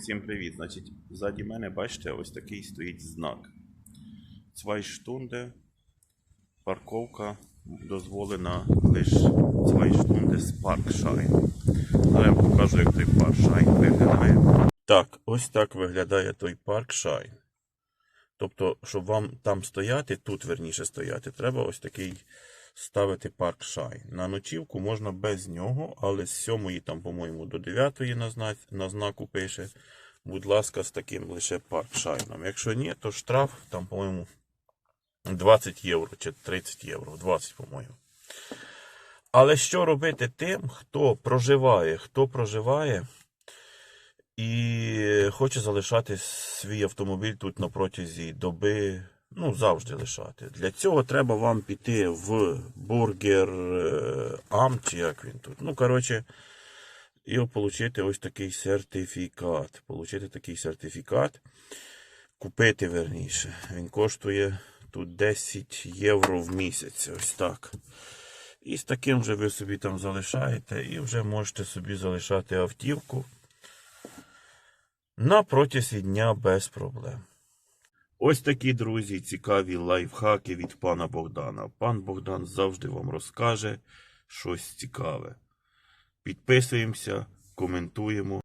Всім привіт! Значить, ззаді мене, бачите, ось такий стоїть знак. Цвайштунде, парковка дозволена лише Цвайштунде з Паркшайн. Але я покажу, як той Паркшайн виглядає. Так, ось так виглядає той Паркшайн. Тобто, щоб вам там стояти, тут верніше стояти, треба ось такий ставити паркшайн. На ночівку можна без нього, але з 7 там, по-моєму, до 9 на, зна... на знаку пише. Будь ласка, з таким лише паркшайном. Якщо ні, то штраф там, по-моєму, 20 євро чи 30 євро, 20, по-моєму. Але що робити тим, хто проживає, хто проживає і хоче залишати свій автомобіль тут на протязі доби, ну, завжди лишати. Для цього треба вам піти в бургер е, Ам, чи як він тут. Ну, коротше, і отримати ось такий сертифікат. Получити такий сертифікат, купити верніше. Він коштує тут 10 євро в місяць. Ось так. І з таким вже ви собі там залишаєте, і вже можете собі залишати автівку на протязі дня без проблем. Ось такі, друзі, цікаві лайфхаки від пана Богдана. Пан Богдан завжди вам розкаже щось цікаве. Підписуємося, коментуємо.